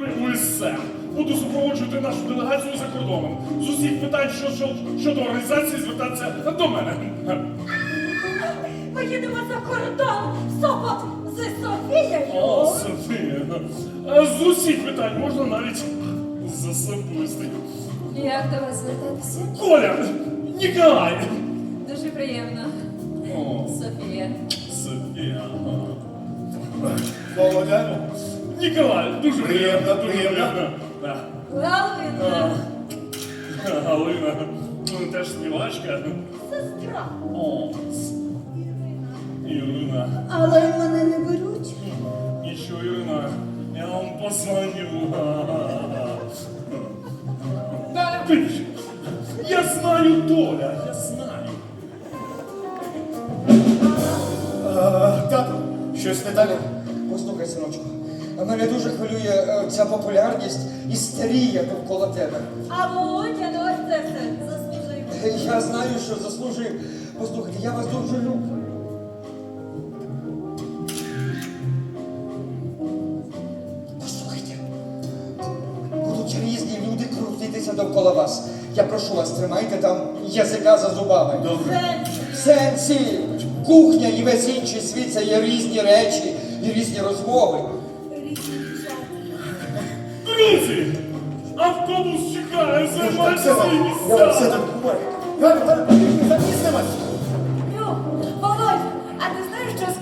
Луїс Буду супроводжувати нашу делегацію за кордоном. З усіх питань що, що, щодо організації звертатися до мене. Ми їдемо за кордон Сопот з Софією. О, Софія. З усіх питань можна навіть з особистих. Як до вас звертатися? Коля! Ніколай! Дуже приємно. О, Софія. Софія. Володя, Ніколай, дуже приємно, Приємно, дуже приємно. приємно. Да. Галина. А, Галина, ну, теж співачка. Сестра. О, с- Ірина. Але мене не беруть. Нічого, Ірина, я вам позвоню. Да, видиш, я знаю Толя, я знаю. а, тато, щось не так? Послухай, синочку, Мене дуже хвилює е, ця популярність істерія довкола тебе. А Володя ну ось це все заслужив. Я знаю, що заслужив. Послухайте, я вас дуже люблю. Послухайте. Будуть різні люди крутитися довкола вас. Я прошу вас, тримайте там язика за зубами. Добре. Сенсі, кухня і весь інший світ це є різні речі і різні розмови. Друзі, автобус чекає, займайте Все, свої давай, все місця. так, бувай. Галя, Галя, потрібно запізнилась. Лю, Володь, а ти знаєш, що з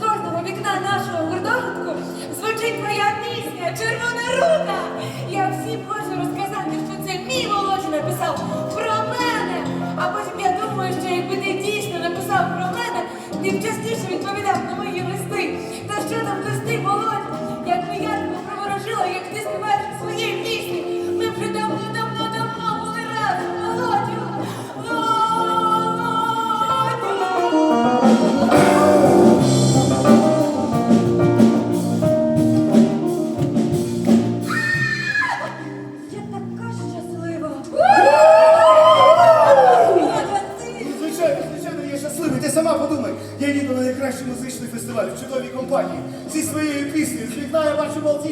Найкращий музичний фестиваль в чудовій компанії. Зі своєю піснею. З вікна я бачу Малтійський